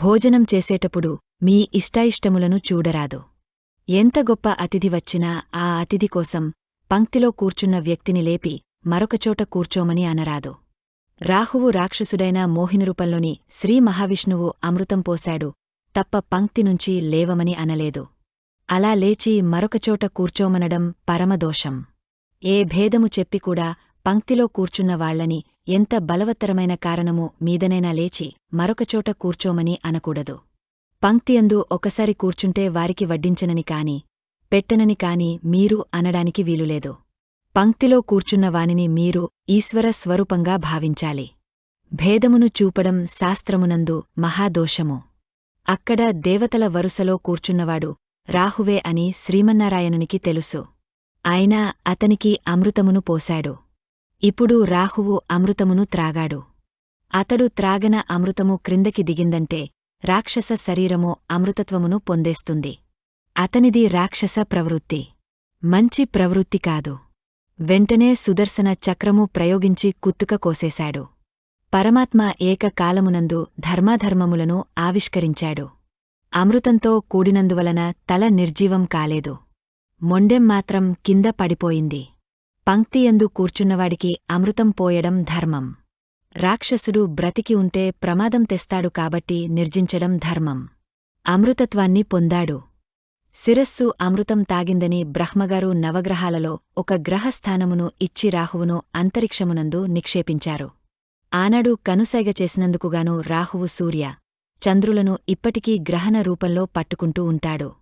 భోజనం చేసేటప్పుడు మీ ఇష్టాయిష్టములను చూడరాదు. ఎంత గొప్ప అతిథి వచ్చినా ఆ అతిథి కోసం పంక్తిలో కూర్చున్న వ్యక్తిని లేపి మరొకచోట కూర్చోమని అనరాదు. రాహువు రాక్షసుడైన మోహినిరూపంలోని శ్రీ మహావిష్ణువు అమృతం పోశాడు తప్ప పంక్తి నుంచి లేవమని అనలేదు. అలా లేచి మరొకచోట కూర్చోమనడం పరమదోషం. ఏ భేదము చెప్పికూడా పంక్తిలో కూర్చున్న వాళ్ళని ఎంత బలవత్తరమైన కారణమో మీదనైనా లేచి మరొకచోట కూర్చోమని అనకూడదు. పంక్తియందు ఒకసారి కూర్చుంటే వారికి వడ్డించనని కాని పెట్టనని కాని మీరు అనడానికి వీలులేదు. పంక్తిలో కూర్చున్న వానిని మీరు ఈశ్వర స్వరూపంగా భావించాలి. భేదమును చూపడం శాస్త్రమునందు మహాదోషము. అక్కడ దేవతల వరుసలో కూర్చున్నవాడు రాహువే అని శ్రీమన్నారాయణునికి తెలుసు. అయినా అతనికి అమృతమును పోశాడు. ఇప్పుడు రాహువు అమృతమును త్రాగాడు. అతడు త్రాగన అమృతము క్రిందకి దిగిందంటే రాక్షస శరీరము అమృతత్వమును పొందేస్తుంది. అతనిది రాక్షస ప్రవృత్తి. మంచి ప్రవృత్తి కాదు. వెంటనే సుదర్శన చక్రము ప్రయోగించి కుత్తుక కోసేశాడు. పరమాత్మ ఏకకాలమునందు ధర్మాధర్మములను ఆవిష్కరించాడు. అమృతంతో కూడినందువలన తల నిర్జీవం కాలేదు. మొండెం మాత్రం కింద పడిపోయింది. పంక్తియందు కూర్చున్నవాడికి అమృతం పోయడం ధర్మం. రాక్షసుడు బ్రతికి ఉంటే ప్రమాదం తెస్తాడు కాబట్టి నిర్జించడం ధర్మం. అమృతత్వాన్ని పొందాడు. శిరస్సు అమృతం తాగిందని బ్రహ్మగారు నవగ్రహాలలో ఒక గ్రహస్థానమును ఇచ్చి రాహువును అంతరిక్షమునందు నిక్షేపించారు. ఆనాడు కనుసైగ చేసినందుకుగాను రాహువు సూర్య. చంద్రులను ఇప్పటికీ గ్రహణ రూపంలో పట్టుకుంటూ ఉంటాడు.